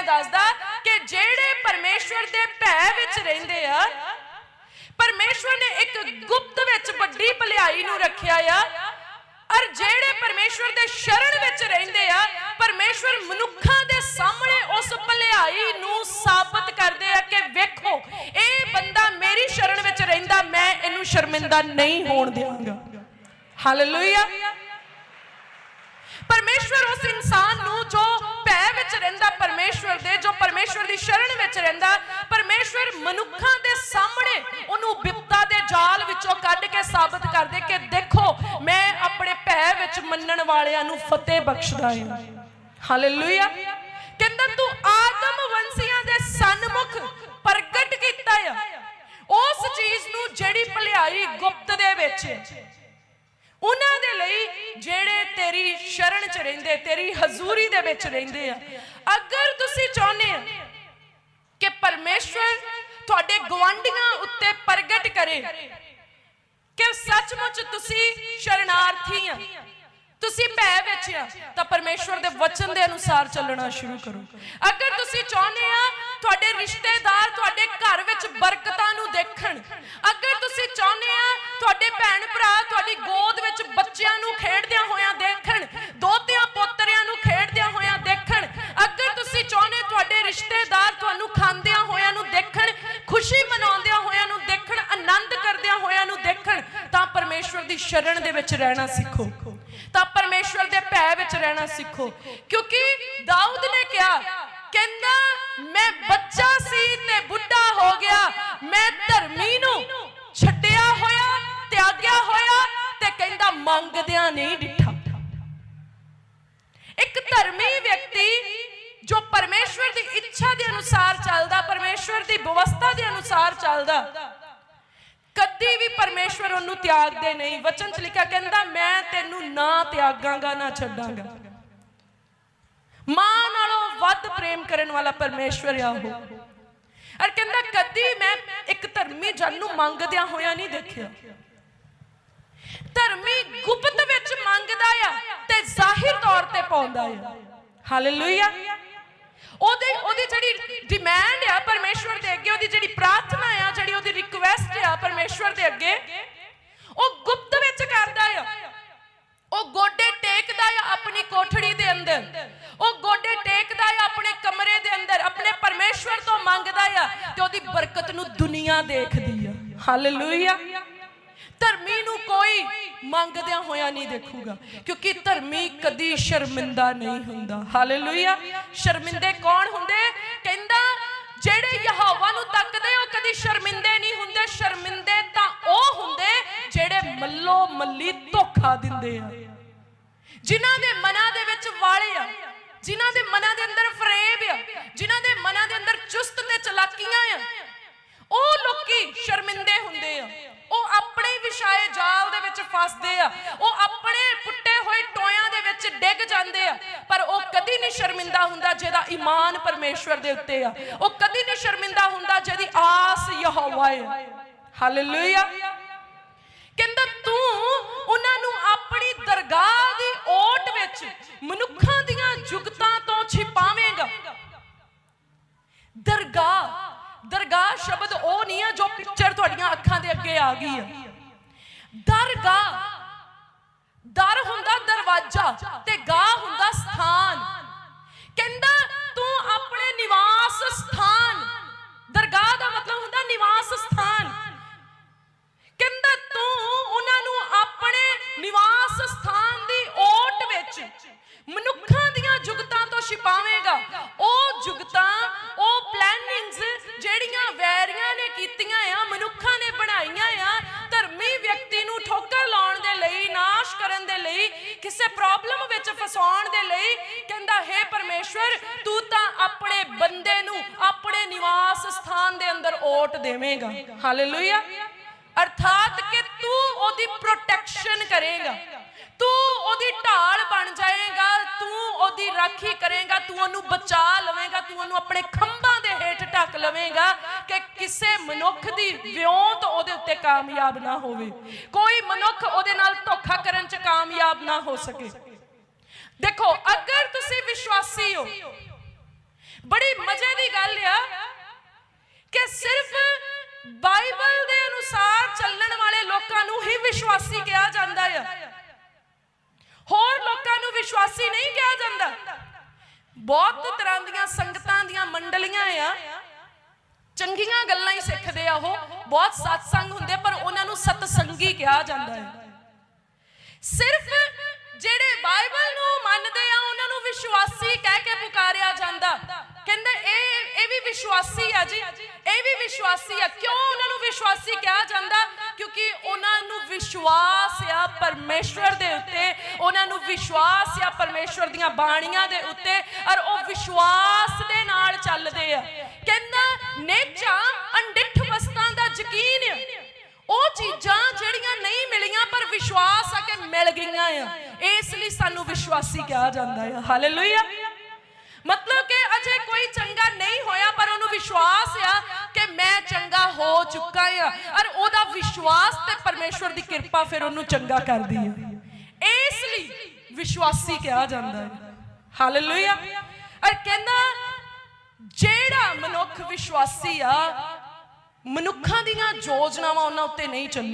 ਇਦਾਂ ਦੱਸਦਾ ਕਿ ਜਿਹੜੇ ਪਰਮੇਸ਼ਵਰ ਦੇ ਭੈ ਵਿੱਚ ਰਹਿੰਦੇ ਆ, ਪਰਮੇਸ਼ਵਰ ਨੇ ਇੱਕ ਗੁਪਤ ਵਿੱਚ ਵੱਡੀ ਭਲਾਈ ਨੂੰ ਰੱਖਿਆ ਆ। ਔਰ ਜਿਹੜੇ ਪਰਮੇਸ਼ਵਰ ਦੇ ਸ਼ਰਨ ਵਿੱਚ ਰਹਿੰਦੇ ਆ, ਪਰਮੇਸ਼ਵਰ ਮਨੁੱਖਾਂ ਦੇ ਸਾਹਮਣੇ ਉਸ ਭਲਾਈ ਨੂੰ ਸਾਬਤ ਕਰਦੇ ਆ ਕਿ ਵੇਖੋ, ਇਹ ਬੰਦਾ ਮੇਰੀ ਸ਼ਰਨ ਵਿੱਚ ਰਹਿੰਦਾ, ਮੈਂ ਇਹਨੂੰ ਸ਼ਰਮਿੰਦਾ ਨਹੀਂ ਹੋਣ ਦਿਆਂਗਾ। ਹਾਲੇਲੂਇਆ ਪਰਮੇਸ਼ਵਰ ਉਸ ਇਨਸਾਨ ਨੂੰ ਜੋ ਰਹਿੰਦਾ ਪਰਮੇਸ਼ਵਰ ਦੇ, ਜੋ ਪਰਮੇਸ਼ਵਰ ਦੀ ਸ਼ਰਨ ਵਿੱਚ ਰਹਿੰਦਾ, ਪਰਮੇਸ਼ਵਰ ਮਨੁੱਖਾਂ ਦੇ ਸਾਹਮਣੇ ਉਹਨੂੰ ਬਿਪਤਾ ਦੇ ਜਾਲ ਵਿੱਚੋਂ ਕੱਢ ਕੇ ਸਾਬਤ ਕਰਦੇ ਕਿ ਦੇਖੋ, ਮੈਂ ਆਪਣੇ ਭੈ ਵਿੱਚ ਮੰਨਣ ਵਾਲਿਆਂ ਨੂੰ ਫਤਿਹ ਬਖਸ਼ਦਾ ਹਾਂ। ਹਾਲੇਲੂਇਆ ਕਹਿੰਦਾ, ਤੂੰ ਆਦਮ ਵੰਸੀਆਂ ਦੇ ਸਨਮੁਖ ਪ੍ਰਗਟ ਕੀਤਾ ਆ। ਉਸ ਚੀਜ਼ ਨੂੰ ਜਿਹੜੀ ਭਲਾਈ ਗੁਪਤ ਦੇ ਵਿੱਚ ਹੈ। ਉਹਨਾਂ ਦੇ ਲਈ ਜਿਹੜੇ ਤੇਰੀ ਸ਼ਰਨ ਚ ਰਹਿੰਦੇ, ਤੇਰੀ ਹਜ਼ੂਰੀ ਦੇ ਵਿੱਚ ਰਹਿੰਦੇ ਆ। ਅਗਰ ਤੁਸੀਂ ਚਾਹੁੰਦੇ ਆ ਕਿ ਪਰਮੇਸ਼ਵਰ ਤੁਹਾਡੇ ਗਵਾਂਢੀਆਂ ਉੱਤੇ ਪ੍ਰਗਟ ਕਰੇ ਕਿ ਸੱਚਮੁੱਚ ਤੁਸੀਂ ਸ਼ਰਨਾਰਥੀ ਆ, ਤੁਸੀਂ ਭੈ ਵਿੱਚ ਆ, ਤਾਂ ਪਰਮੇਸ਼ਵਰ ਦੇ ਵਚਨ ਦੇ ਅਨੁਸਾਰ ਚੱਲਣਾ ਸ਼ੁਰੂ ਕਰੋ। ਅਗਰ ਤੁਸੀਂ ਚਾਹੁੰਦੇ ਆ ਤੁਹਾਡੇ ਰਿਸ਼ਤੇਦਾਰ ਤੁਹਾਡੇ ਘਰ ਵਿੱਚ ਬਰਕਤਾਂ ਨੂੰ ਦੇਖਣ, ਅਗਰ ਤੁਸੀਂ ਚਾਹੁੰਦੇ ਆ ਤੁਹਾਡੇ ਭੈਣ ਭਰਾ, ਤੁਹਾਡੀ ਪਰਮੇਸ਼ਵਰ ਦੀ ਸ਼ਰਨ ਦੇ ਵਿੱਚ ਰਹਿਣਾ ਸਿੱਖੋ। ਤਾਂ ਪਰਮੇਸ਼ਵਰ ਦੇ ਭੈ ਵਿੱਚ ਰਹਿਣਾ ਸਿੱਖੋ। ਕਿਉਂਕਿ ਦਾਊਦ ਨੇ ਕਿਹਾ, ਕਹਿੰਦਾ, ਮੈਂ ਬੱਚਾ ਸੀ ਤੇ ਬੁੱਢਾ ਹੋ ਗਿਆ। ਮੈਂ ਧਰਮੀ ਨੂੰ ਛੱਡਿਆ ਹੋਇਆ, ਤਿਆਗਿਆ ਹੋਇਆ ਤੇ ਕਹਿੰਦਾ, ਮੰਗਦਿਆਂ ਨਹੀਂ ਡਿੱਠਾ। ਇੱਕ ਧਰਮੀ ਵਿਅਕਤੀ ਜੋ ਪਰਮੇਸ਼ਵਰ ਦੀ ਇੱਛਾ ਦੇ ਅਨੁਸਾਰ ਚੱਲਦਾ, ਪਰਮੇਸ਼ਵਰ ਦੀ ਵਿਵਸਥਾ ਦੇ ਅਨੁਸਾਰ ਚੱਲਦਾ ਕਦੀ ਵੀ ਪਰਮੇਸ਼ਵਰ ਉਹਨੂੰ ਤਿਆਗਦੇ ਨਹੀਂ। ਵਚਨ ਚ ਲਿਖਿਆ ਕਹਿੰਦਾ, ਮੈਂ ਤੈਨੂੰ ਨਾ ਤਿਆਗਾਂਗਾ, ਨਾ ਛੱਡਾਂਗਾ। ਮਾਂ ਨਾਲੋਂ ਵੱਧ ਪ੍ਰੇਮ ਕਰਨ ਵਾਲਾ ਪਰਮੇਸ਼ਵਰ ਆ ਉਹ। ਔਰ ਕਹਿੰਦਾ, ਕਦੀ ਮੈਂ ਇੱਕ ਧਰਮੀ ਜਨ ਨੂੰ ਮੰਗਦਿਆਂ ਹੋਇਆ ਨਹੀਂ ਦੇਖਿਆ। ਧਰਮੀ ਗੁਪਤ ਵਿੱਚ ਮੰਗਦਾ ਆ ਤੇ ਜ਼ਾਹਿਰ ਤੌਰ ਤੇ ਪਾਉਂਦਾ ਆ। ਹਾਲੇਲੂਇਆ ਉਹਦੇ ਉਹਦੀ ਜਿਹੜੀ ਡਿਮਾਂਡ ਆ ਪਰਮੇਸ਼ਵਰ ਦੇ ਅੱਗੇ, ਉਹਦੀ ਜਿਹੜੀ ਪ੍ਰਾਰਥਨਾ ਆ, ਜਿਹੜੀ ਉਹਦੀ ਰਿਕੁਐਸਟ ਪਰਮੇਸ਼ਵਰ ਦੇ ਅੱਗੇ, ਉਹ ਗੁਪਤ ਵਿੱਚ ਕਰਦਾ ਆ। ਉਹ ਗੋਡੇ ਟੇਕਦਾ ਆ ਆਪਣੀ ਕੋਠੜੀ ਦੇ ਅੰਦਰ। ਉਹ ਗੋਡੇ ਟੇਕਦਾ ਆ ਆਪਣੇ ਕਮਰੇ ਦੇ ਅੰਦਰ, ਆਪਣੇ ਪਰਮੇਸ਼ਵਰ ਤੋਂ ਮੰਗਦਾ ਆ ਤੇ ਉਹਦੀ ਬਰਕਤ ਨੂੰ ਦੁਨੀਆ ਦੇਖਦੀ ਆ। ਹਾਲੇਲੂਇਆ ਧਰਮੀ ਨੂੰ ਕੋਈ ਮੰਗਦਿਆਂ ਹੋਇਆ ਨਹੀਂ ਦੇਖੂਗਾ, ਕਿਉਂਕਿ ਧਰਮੀ ਕਦੀ ਸ਼ਰਮਿੰਦਾ ਨਹੀਂ ਹੁੰਦਾ। ਹਾਲੇਲੂਇਆ ਸ਼ਰਮਿੰਦੇ ਕੌਣ ਹੁੰਦੇ? ਜਿਹੜੇ ਯਹੋਵਾ ਨੂੰ ਤੱਕਦੇ ਉਹ ਕਦੀ ਸ਼ਰਮਿੰਦੇ ਨਹੀਂ ਹੁੰਦੇ, ਸ਼ਰਮਿੰਦੇ ਤਾਂ ਉਹ ਹੁੰਦੇ ਜਿਹੜੇ ਮੱਲੋ ਮੱਲੀ ਧੋਖਾ ਦਿੰਦੇ ਆ। ਜਿਨ੍ਹਾਂ ਦੇ ਮਨਾਂ ਦੇ ਵਿੱਚ ਵਾਲੇ ਆ, ਜਿਨ੍ਹਾਂ ਦੇ ਮਨਾਂ ਦੇ ਅੰਦਰ ਫਰੇਬ ਆ, ਜਿਨ੍ਹਾਂ ਦੇ ਮਨਾਂ ਦੇ ਅੰਦਰ ਚੁਸਤ ਤੇ ਚਲਾਕੀਆਂ ਆ, ਉਹ ਲੋਕੀ ਸ਼ਰਮਿੰਦੇ ਹੁੰਦੇ ਆ। ਉਹ ਆਪਣੇ ਵਿਛਾਏ ਜਾਲ ਦੇ ਵਿੱਚ ਫਸਦੇ ਆ, ਉਹ ਆਪਣੇ ਪੁੱਟੇ ਹੋਏ ਟੋਇਆਂ ਦੇ ਵਿੱਚ ਡਿੱਗ ਜਾਂਦੇ ਆ। ਕਦੀ ਨਹੀਂ ਸ਼ਰਮਿੰਦਾ ਹੁੰਦਾ ਜਿਹਦਾ ਈਮਾਨ ਪਰਮੇਸ਼ਵਰ ਦੇ ਉੱਤੇ ਆ। ਉਹ ਕਦੀ ਨਹੀਂ ਸ਼ਰਮਿੰਦਾ ਹੁੰਦਾ ਜਿਹਦੀ ਆਸ ਯਹੋਵਾ ਹੈ ਹਾਲੇਲੂਇਆ ਕਹਿੰਦਾ, ਤੂੰ ਉਹਨਾਂ ਨੂੰ ਆਪਣੀ ਦਰਗਾਹ ਦੀ ਓਟ ਵਿੱਚ ਮਨੁੱਖਾਂ ਦੀਆਂ ਜੁਗਤਾਂ ਤੋਂ ਛਿਪਾਵੇਂਗਾ। ਦਰਗਾਹ ਦਰਗਾਹ ਸ਼ਬਦ ਉਹ ਨਹੀਂ ਆ ਜੋ ਪਿਕਚਰ ਤੁਹਾਡੀਆਂ ਅੱਖਾਂ ਦੇ ਅੱਗੇ ਆ ਗਈ ਆ। ਦਰਗਾਹ ਦਰ ਹੁੰਦਾ ਦਰਵਾਜ਼ਾ ਤੇ ਗਾਹ ਹੁੰਦਾ ਸਥਾਨ। ਕਹਿੰਦਾ, ਤੂੰ ਆਪਣੇ ਨਿਵਾਸ ਸਥਾਨ। ਦਰਗਾਹ ਦਾ ਮਤਲਬ ਹੁੰਦਾ ਨਿਵਾਸ ਸਥਾਨ। ਕਹਿੰਦਾ, ਤੂੰ ਉਹਨਾਂ ਨੂੰ ਆਪਣੇ ਨਿਵਾਸ ਸਥਾਨ ਦੀ ਓਟ ਵਿੱਚ ਮਨੁੱਖਾਂ ਦੀਆਂ ਜੁਗਤਾਂ ਤੋਂ ਛਿਪਾਵੇਂਗਾ। ਉਹ ਜੁਗਤਾਂ, ਉਹ ਪਲੈਨਿੰਗਸ ਜਿਹੜੀਆਂ ਵੈਰੀਆਂ ਨੇ ਕੀਤੀਆਂ ਆ, ਮਨੁੱਖਾਂ ਨੇ ਬਣਾਈਆਂ ਆ, ਧਰਮੀ ਵਿਅਕਤੀ ਨੂੰ ਠੋਕਰ ਲਈ ਕਿਸੇ ਪ੍ਰੋਬਲਮ ਵਿੱਚ ਫਸਾਉਣ ਦੇ ਲਈ ਕਹਿੰਦਾ, ਹੈ ਪਰਮੇਸ਼ਵਰ, ਤੂੰ ਤਾਂ ਆਪਣੇ ਬੰਦੇ ਨੂੰ ਆਪਣੇ ਨਿਵਾਸ ਸਥਾਨ ਦੇ ਅੰਦਰ ਓਟ ਦੇਵੇਂਗਾ। ਹਾਲੇਲੂਇਆ ਅਰਥਾਤ ਕਿ ਤੂੰ ਉਹਦੀ ਪ੍ਰੋਟੈਕਸ਼ਨ ਕਰੇਗਾ। ਤੂੰ ਉਹਦੀ ਢਾਲ ਬਣ ਜਾਏਗਾ, ਤੂੰ ਉਹਦੀ ਰਾਖੀ ਕਰੇਗਾ, ਤੂੰ ਉਹਨੂੰ ਬਚਾ ਲਵੇਂਗਾ, ਤੂੰ ਉਹਨੂੰ ਆਪਣੇ ਖੰਭਾਂ ਦੇ ਕਿਸੇ ਮਨੁੱਖ ਦੀ ਵਿਉਂਤ ਉਹਦੇ ਉੱਤੇ ਕਾਮਯਾਬ ਨਾ ਹੋਵੇ। ਕੋਈ ਮਨੁੱਖ ਉਹਦੇ ਨਾਲ ਧੋਖਾ ਕਰਨ 'ਚ ਕਾਮਯਾਬ ਨਾ ਹੋ ਸਕੇ। ਦੇਖੋ, ਅਗਰ ਤੁਸੀਂ ਵਿਸ਼ਵਾਸੀ ਹੋ, ਬੜੀ ਮਜ਼ੇ ਦੀ ਗੱਲ ਆ ਕਿ ਸਿਰਫ ਬਾਈਬਲ ਦੇ ਅਨੁਸਾਰ ਚੱਲਣ ਵਾਲੇ ਲੋਕਾਂ ਨੂੰ ਹੀ ਵਿਸ਼ਵਾਸੀ ਕਿਹਾ ਜਾਂਦਾ ਆ। ਹੋਰ ਲੋਕਾਂ ਨੂੰ ਵਿਸ਼ਵਾਸੀ ਨਹੀਂ ਕਿਹਾ ਜਾਂਦਾ। ਬਹੁਤ ਤਰ੍ਹਾਂ ਦੀਆਂ ਸੰਗਤਾਂ ਦੀਆਂ ਮੰਡਲੀਆਂ ਆ ਚੰਗੀਆਂ ਗੱਲਾਂ ਹੀ ਸਿੱਖਦੇ ਆ ਉਹ। ਬਹੁਤ ਸਤਸੰਗ ਹੁੰਦੇ ਪਰ ਉਹਨਾਂ ਨੂੰ ਸਤਸੰਗੀ ਕਿਹਾ ਜਾਂਦਾ ਹੈ। ਸਿਰਫ ਜਿਹੜੇ ਬਾਈਬਲ ਨੂੰ ਮੰਨਦੇ ਆ, ਉਹਨਾਂ ਨੂੰ ਵਿਸ਼ਵਾਸੀ ਕਹਿ ਕੇ ਪੁਕਾਰਿਆ ਜਾਂਦਾ। ਕਹਿੰਦੇ, ਇਹ ਇਹ ਵੀ ਵਿਸ਼ਵਾਸੀ ਆ ਜੀ। ਇਹ ਵੀ ਵਿਸ਼ਵਾਸੀ ਆ। ਕਿਉਂ ਉਹਨਾਂ ਨੂੰ ਵਿਸ਼ਵਾਸੀ ਕਿਹਾ ਜਾਂਦਾ? ਕਿਉਂਕਿ ਉਹਨਾਂ ਨੂੰ ਵਿਸ਼ਵਾਸ ਆ ਪਰਮੇਸ਼ਵਰ ਦੇ ਉੱਤੇ। ਉਹਨਾਂ ਨੂੰ ਵਿਸ਼ਵਾਸ ਆ ਪਰਮੇਸ਼ਵਰ ਦੀਆਂ ਬਾਣੀਆਂ ਦੇ ਉੱਤੇ। ਔਰ ਉਹ ਵਿਸ਼ਵਾਸ ਦੇ ਨਾਲ ਚੱਲਦੇ ਆ। ਵਿਸ਼ਵਾਸ ਆ ਕਿ ਮਿਲ ਗਈਆਂ ਆ। ਇਸ ਲਈ ਸਾਨੂੰ ਵਿਸ਼ਵਾਸੀ ਕਿਹਾ ਜਾਂਦਾ ਹੈ ਹਾਲੇਲੂਇਆ ਮਤਲਬ ਕਿ ਅਜੇ ਕੋਈ ਚੰਗਾ ਨਹੀਂ ਹੋਇਆ, ਪਰ ਉਹਨੂੰ ਵਿਸ਼ਵਾਸ ਆ ਕਿ ਮੈਂ ਚੰਗਾ ਹੋ ਚੁੱਕਾ ਆ। ਔਰ ਉਹਦਾ ਵਿਸ਼ਵਾਸ ਤੇ ਪਰਮੇਸ਼ਵਰ ਦੀ ਕਿਰਪਾ ਫਿਰ ਉਹਨੂੰ ਚੰਗਾ ਕਰਦੀ ਹੈ ਇਸ ਲਈ ਵਿਸ਼ਵਾਸੀ ਕਿਹਾ ਜਾਂਦਾ ਹੈ ਹਾਲੇਲੂਇਆ ਔਰ ਕਹਿੰਦਾ, ਜਿਹੜਾ ਮਨੁੱਖ ਵਿਸ਼ਵਾਸੀ ਆ, ਮਨੁੱਖਾਂ ਦੀਆਂ ਯੋਜਨਾਵਾਂ ਉਹਨਾਂ ਉੱਤੇ ਨਹੀਂ ਚੱਲਣ।